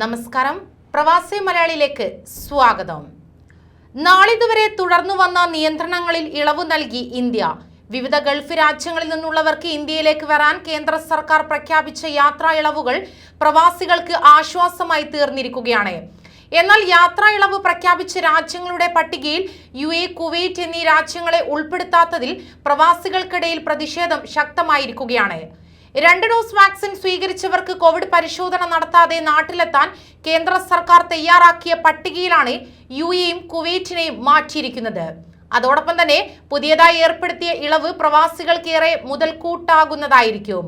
നമസ്കാരം. പ്രവാസി മലയാളിയിലേക്ക് സ്വാഗതം. നാളിതുവരെ തുടർന്നു വന്ന നിയന്ത്രണങ്ങളിൽ ഇളവ് നൽകി ഇന്ത്യ. വിവിധ ഗൾഫ് രാജ്യങ്ങളിൽ നിന്നുള്ളവർക്ക് ഇന്ത്യയിലേക്ക് വരാൻ കേന്ദ്ര സർക്കാർ പ്രഖ്യാപിച്ച യാത്രാ ഇളവുകൾ പ്രവാസികൾക്ക് ആശ്വാസമായി തീർന്നിരിക്കുകയാണ്. എന്നാൽ യാത്രാ ഇളവ് പ്രഖ്യാപിച്ച രാജ്യങ്ങളുടെ പട്ടികയിൽ യു എ കുവൈറ്റ് എന്നീ രാജ്യങ്ങളെ ഉൾപ്പെടുത്താത്തതിൽ പ്രവാസികൾക്കിടയിൽ പ്രതിഷേധം ശക്തമായിരിക്കുകയാണ്. രണ്ട് ഡോസ് വാക്സിൻ സ്വീകരിച്ചവർക്ക് കോവിഡ് പരിശോധന നടത്താതെ നാട്ടിലെത്താൻ കേന്ദ്ര സർക്കാർ തയ്യാറാക്കിയ പട്ടികയിലാണ് യു എയും കുവൈറ്റിനെയും മാറ്റിയിരിക്കുന്നത്. അതോടൊപ്പം തന്നെ പുതിയതായി ഏർപ്പെടുത്തിയ ഇളവ് പ്രവാസികൾക്കേറെ മുതൽക്കൂട്ടാകുന്നതായിരിക്കും.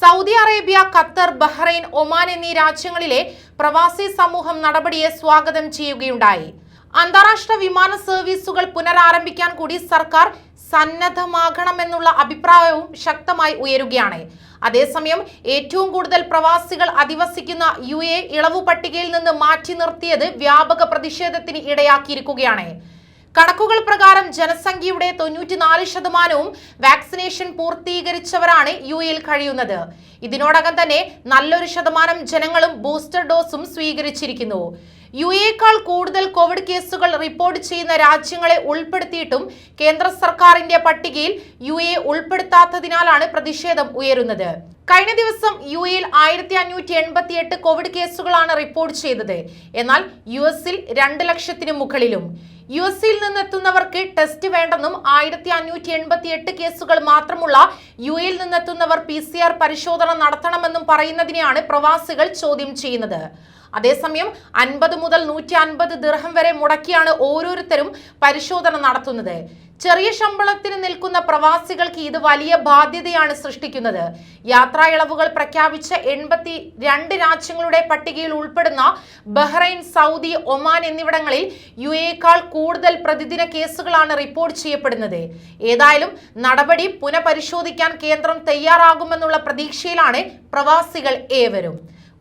Saudi Arabia Qatar Bahrain Oman എന്നീ രാജ്യങ്ങളിലെ പ്രവാസി സമൂഹം നടപടിയെ സ്വാഗതം ചെയ്യുകയുണ്ടായി. അന്താരാഷ്ട്ര വിമാന സർവീസുകൾ പുനരാരംഭിക്കാൻ കൂടി സർക്കാർ സന്നദ്ധമാകണമെന്നുള്ള അഭിപ്രായവും ശക്തമായി ഉയരുകയാണ്. അതേസമയം ഏറ്റവും കൂടുതൽ പ്രവാസികൾ അധിവസിക്കുന്ന യു എ ഇളവു പട്ടികയിൽ നിന്ന് മാറ്റി നിർത്തിയത് വ്യാപക പ്രതിഷേധത്തിന് ഇടയാക്കിയിരിക്കുകയാണ്. കണക്കുകൾ പ്രകാരം ജനസംഖ്യയുടെ തൊണ്ണൂറ്റിനാല് ശതമാനവും വാക്സിനേഷൻ പൂർത്തീകരിച്ചവരാണ് യു എയിൽ കഴിയുന്നത്. ഇതിനോടകം തന്നെ നല്ലൊരു ശതമാനം ജനങ്ങളും ബൂസ്റ്റർ ഡോസും സ്വീകരിച്ചിരിക്കുന്നു. യു എക്കാൾ കൂടുതൽ കോവിഡ് കേസുകൾ റിപ്പോർട്ട് ചെയ്യുന്ന രാജ്യങ്ങളെ ഉൾപ്പെടുത്തിയിട്ടും കേന്ദ്ര സർക്കാരിന്റെ പട്ടികയിൽ യു എ ഉൾപ്പെടുത്താത്തതിനാലാണ് പ്രതിഷേധം ഉയരുന്നത്. കഴിഞ്ഞ ദിവസം യു എയിൽ ആയിരത്തി അഞ്ഞൂറ്റി എൺപത്തി എട്ട് കോവിഡ് കേസുകളാണ് റിപ്പോർട്ട് ചെയ്തത്. എന്നാൽ യു എസിൽ രണ്ട് ലക്ഷത്തിന് മുകളിലും. യു എസിൽ നിന്നെത്തുന്നവർക്ക് ടെസ്റ്റ് വേണ്ടെന്നും ആയിരത്തി അഞ്ഞൂറ്റി എൺപത്തി എട്ട് കേസുകൾ മാത്രമുള്ള യു എയിൽ നിന്നെത്തുന്നവർ പി സി ആർ പരിശോധന നടത്തണമെന്നും പറയുന്നതിനെയാണ് പ്രവാസികൾ ചോദ്യം ചെയ്യുന്നത്. അതേസമയം അൻപത് മുതൽ നൂറ്റി അൻപത് ദിർഹം വരെ മുടക്കിയാണ് ഓരോരുത്തരും പരിശോധന നടത്തുന്നത്. ചെറിയ ശമ്പളത്തിന് നിൽക്കുന്ന പ്രവാസികൾക്ക് ഇത് വലിയ ബാധ്യതയാണ് സൃഷ്ടിക്കുന്നത്. യാത്രാ ഇളവുകൾ പ്രഖ്യാപിച്ച എൺപത്തി രണ്ട് രാജ്യങ്ങളുടെ പട്ടികയിൽ ഉൾപ്പെടുന്ന ബഹ്റൈൻ സൗദി ഒമാൻ എന്നിവിടങ്ങളിൽ യു എക്കാൾ കൂടുതൽ പ്രതിദിന കേസുകളാണ് റിപ്പോർട്ട് ചെയ്യപ്പെടുന്നത്. ഏതായാലും നടപടി പുനഃപരിശോധിക്കാൻ കേന്ദ്രം തയ്യാറാകുമെന്നുള്ള പ്രതീക്ഷയിലാണ് പ്രവാസികൾ ഏവരും.